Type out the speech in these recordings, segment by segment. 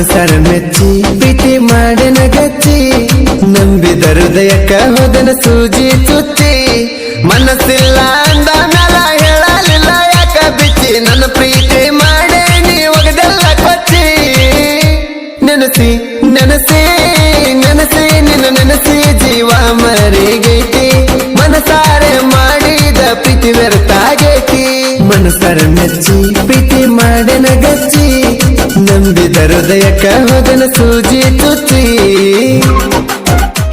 ಮನಸರ ಮೆಚ್ಚಿ, ಪ್ರೀತಿ ಮಾಡಿನ ಗಚ್ಚಿ ನಂಬಿದ ಹೃದಯಕ್ಕ ಹೋದನ ಸೂಜಿ ತುತ್ತಿ ಮನಸ್ಸಿಲ್ಲ ಅಂದ ಮೇಲ ಹೇಳಲಿಲ್ಲ, ಯಾಕ ಬಿಚ್ಚಿ? ನನ್ನ ಪ್ರೀತಿ ಮಾಡಿ ನೀ ಒಗದೆಲ್ಲ ಕೊಚ್ಚಿ. ನೆನಸಿ ನೆನಸಿ ನೆನಸಿ, ನಿನ್ನ ನೆನಸಿ ಜೀವ ಮರಿಗೈತಿ. ಮನಸಾರೆ ಮಾಡಿದ ಪ್ರೀತಿ ವ್ಯರ್ಥಾಗೈತಿ ಮನಸರ ಮೆಚ್ಚಿ, ಪ್ರೀತಿ ಮಾಡಿನ ಹೃದಯಕ್ಕ ಹೋದನ ಸೂಜಿ ತುತ್ತಿ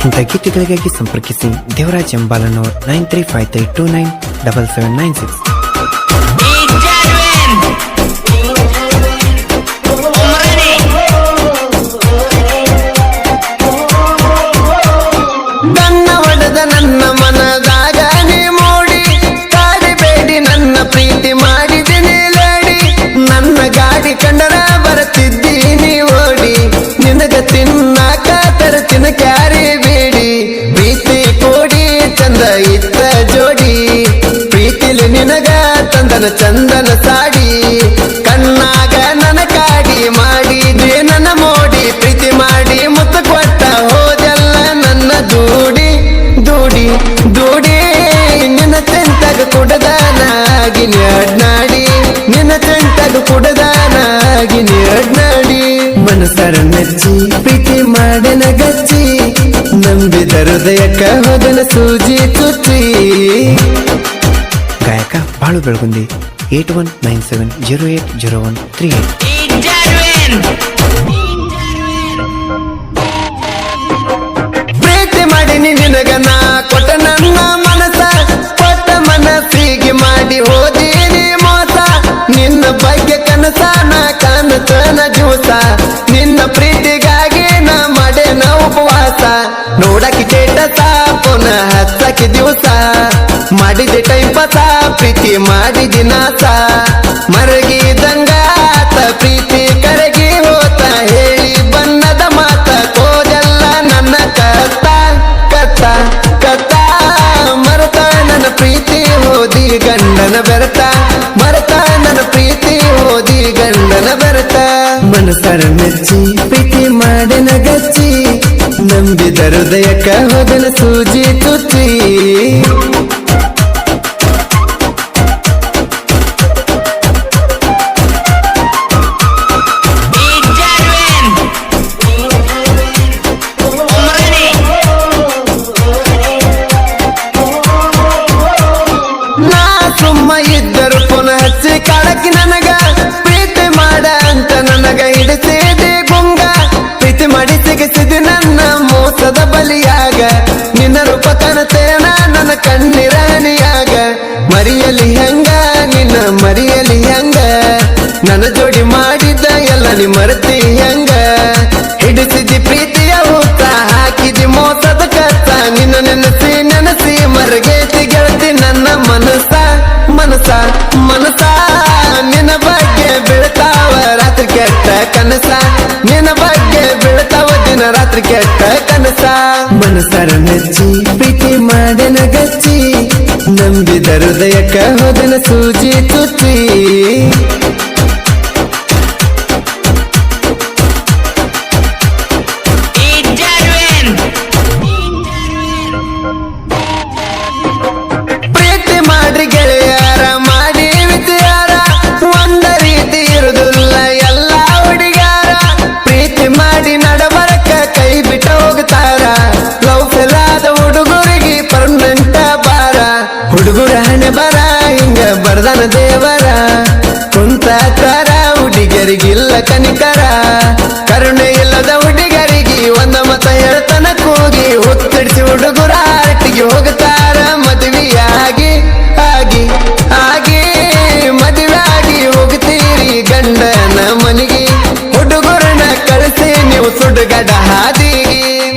ಇಂಥ ಗೀತೆಗಳಿಗಾಗಿ ಸಂಪರ್ಕಿಸಿ Devaraj Embalanavar nine three five three two nine double seven nine six. ಇತ್ತ ಜೋಡಿ, ಪ್ರೀತಿಲಿ ನಿನಗ ತಂದನ ಚಂದನ ಸಾಡಿ, ಕಣ್ಣಾಗ ನನ ಕಾಡಿ ಮಾಡಿದೆ ನನ್ನ ಮೋಡಿ, ಪ್ರೀತಿ ಮಾಡಿ ಮುತ್ತ ಕೊಟ್ಟ ಹೋದೆಲ್ಲ ನನ್ನ ದೂಡಿ ದೂಡಿ ದೂಡಿ. ನಿನ್ನ ತೆಂತಗ ಕುಡದಾನಾಗಿ ನಾಡಿ ನಿನ್ನ ತೆಂತಗ ಕುಡದಾನಾಗಿ ಅಡ್ನಾಡಿ ಮನಸರ ನೆಚ್ಚಿ ಪ್ರೀತಿ ಮಾಡಿನ ಗಚ್ಚಿ ನಂಬಿದ ಹೃದಯಕ್ಕ ಹೋದನ ಸೂಜಿ ತುತ್ತಿ ಗಾಯಕ Balu Belagundi eight one nine seven zero eight zero one three eight ಪ್ರೀತಿ ಮಾಡೀನಿ ನಿನಗ ನಾ ಕೊಟ್ಟ ನನ್ನ ಮನಸ ಕೊಟ್ಟ ಮನಸ್ಸಿಗೆ ಮಾಡಿ ಹೋದೀನಿ ಮೋಸ. ನಿನ್ನ ಬಗ್ಗೆ ಕನಸ ನಾ ಕಾಣತನ ದಿವಸ. ನಿನ್ನ ಪ್ರೀತಿಗಾಗಿ ನಾ ಮಾಡೇನ ಉಪವಾಸ. ನೋಡಕ್ಕೆ ಸ್ಟೇಟಸ ಪುನಃ ಹಚ್ಚಕ್ಕೆ ದಿವಸ. ಮಾಡಿದೆ ಟೈಮ್ ಪಾಸ ಪ್ರೀತಿ ಮಾಡಿದಿ ನಾಸ. ಮರಗಿದಂಗ ಆತ, ಪ್ರೀತಿ ಕರಗಿ ಹೋತ. ಹೇಳಿ ಬಣ್ಣದ ಮಾತ ಕೋದೆಲ್ಲ ನನ್ನ ಕತ್ತ ಕತ್ತ ಕತ್ತ ಮರತ ನನ್ನ ಪ್ರೀತಿ, ಹೋದಿ ಗಂಡನ ಬೆರತ. ಮರತ ನನ್ನ ಪ್ರೀತಿ, ಹೋದಿ ಗಂಡನ ಬೆರತ. ಮನಸರ ಮೆಚ್ಚಿ ಕಾಳಕಿ ನನಗ ಪ್ರೀತಿ ಮಾಡ ಅಂತ ನನಗ ಹಿಡಿಸಿದೆ ಗುಂಗ ಪ್ರೀತಿ ಮಾಡಿ ಸಿಗಿಸಿದೆ ನನ್ನ ಮೋಸದ ಬಲಿಯಾಗ. ನಿನ್ನ ರೂಪ ಕಾಣತೇನ ನನ್ನ ಕಣ್ಣಿರಾಣಿಯಾಗ. ಮರಿಯಲಿ ಹೆಂಗ, ನಿನ್ನ ಮರಿಯಲಿ ಹೆಂಗ. ನನ್ನ ಜೋಡಿ ಮಾಡಿದ್ದ ಎಲ್ಲ ನೀ ಮರತಿ ಕನಸ. ನಿನ್ನ ಬಗ್ಗೆ ಬೆಳತಾವ ದಿನ ರಾತ್ರಿ ಕೆಟ್ಟ ಕನಸ. ಮನಸರ ಮೆಚ್ಚಿ, ಪ್ರೀತಿ ಮಾಡಿನ ಗಚ್ಚಿ. ನಂಬಿದ ಹೃದಯಕ್ಕ ಹೋದನ ಸೂಜಿ ತುಚ್ಚಿ ಹುಡುಗರ ಹಣೆ ಬರ, ಹಿಂಗ ಬರ್ದನ ದೇವರ. ಕುಂತ ತರ ಹುಡುಗರಿಗಿಲ್ಲ ಕನಿಕರ. ಕರುಣೆ ಇಲ್ಲದ ಹುಡುಗರಿಗೆ ಒಂದ ಮತ ಹೇಳ್ತನ ಕೂಗಿ. ಹುತ್ತಡಿಸಿ ಹುಡುಗರ ಆಟಿಗೆ ಹೋಗ್ತಾರ ಮದುವೆಯಾಗಿ, ಆಗಿ ಆಗಿ. ಮದುವೆ ಆಗಿ ಹೋಗ್ತೀರಿ ಗಂಡನ ಮನೆಗೆ. ಹುಡುಗರನ್ನ ಕಳಿಸಿ ನೀವು ಸುಡುಗಡ ಹಾದಿ.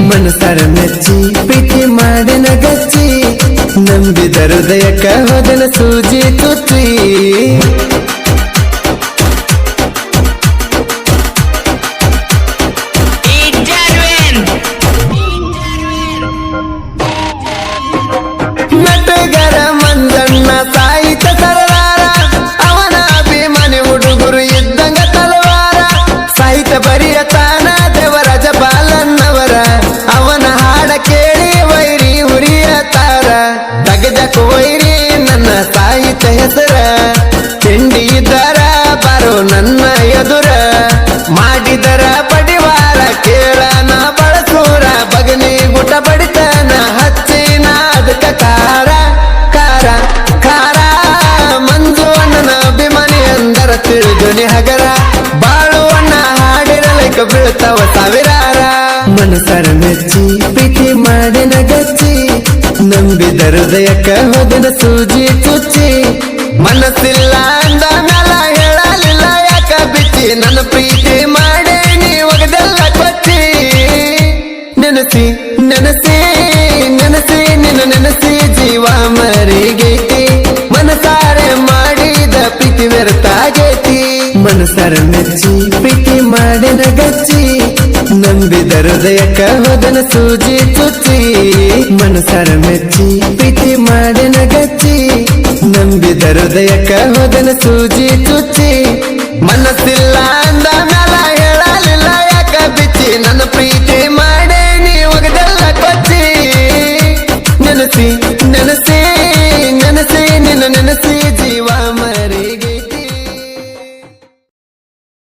ಮನಸರ ಮೆಚ್ಚಿ ಪ್ರೀತಿ ಮಾಡಿನ ಹೃದಯಕ್ಕ ಹೋದನ ಸೂಜಿ ತುತ್ತಿ. ನಟಗರ ಮಂಜಣ್ಣ, ಸಾಹಿತ್ಯ ಸರದಾರ ಅವನ ಅಭಿಮಾನಿ ಹುಡುಗರು ಇದ್ದಂಗ ತಲವಾರ. ಸಾಹಿತ್ಯ ಬರಿಯತ ನನ್ನ ಎದುರ ಮಾಡಿದರ ಪಡಿವಾರ ಕೇಳನ ಬಳಸೂರ ಬಗನಿ ಗುಟ ಬಡಿತನ ಹಚ್ಚಿನ ಅದಕ್ಕ ಕಾರ ಕಾರ ಕಾರ ಮಂಜು ಅಣ್ಣನ ಅಭಿಮಾನಿ ಅಂದರ ತಿಳಿದುನಿ ಹಗರ ಬಾಳು ಅಣ್ಣ ಹಾಡಿರಲಿಕ ಬೀಳ್ತಾವ ಸಾವಿರಾರ. ಮನಸರ ಮೆಚ್ಚಿ, ಪ್ರೀತಿ ಮಾಡಿನ ಗಚ್ಚಿ, ನಂಬಿದ ಹೃದಯಕ್ಕ ಹೋದಿನ ಸೂಜಿ ಚುಚ್ಚಿ. ಮನಸ್ಸಿಲ್ಲ ನೆನಸಿ ನೆನಸಿ ನೆನಸಿ, ನಿನ್ನ ನೆನಸಿ ಜೀವ ಮರಿಗೈತಿ ಮನಸಾರೆ ಮಾಡಿದ ಪ್ರೀತಿ ವ್ಯರ್ಥ ಆಗೈತಿ. ಮನಸಾರ ಮೆಚ್ಚಿ, ಪ್ರೀತಿ ಮಾಡಿದ ಗಚ್ಚಿ. ನಂಬಿದ ಹೃದಯಕ್ಕ ಹೋದನ ಸೂಜಿ ಚುಚ್ಚಿ. ಮನಸಾರ ಮೆಚ್ಚಿ, ಪ್ರೀತಿ ಮಾಡಿನ ಗಚ್ಚಿ. ನಂಬಿದ ಹೃದಯಕ್ಕ ಹೋದನ ಸೂಜಿ see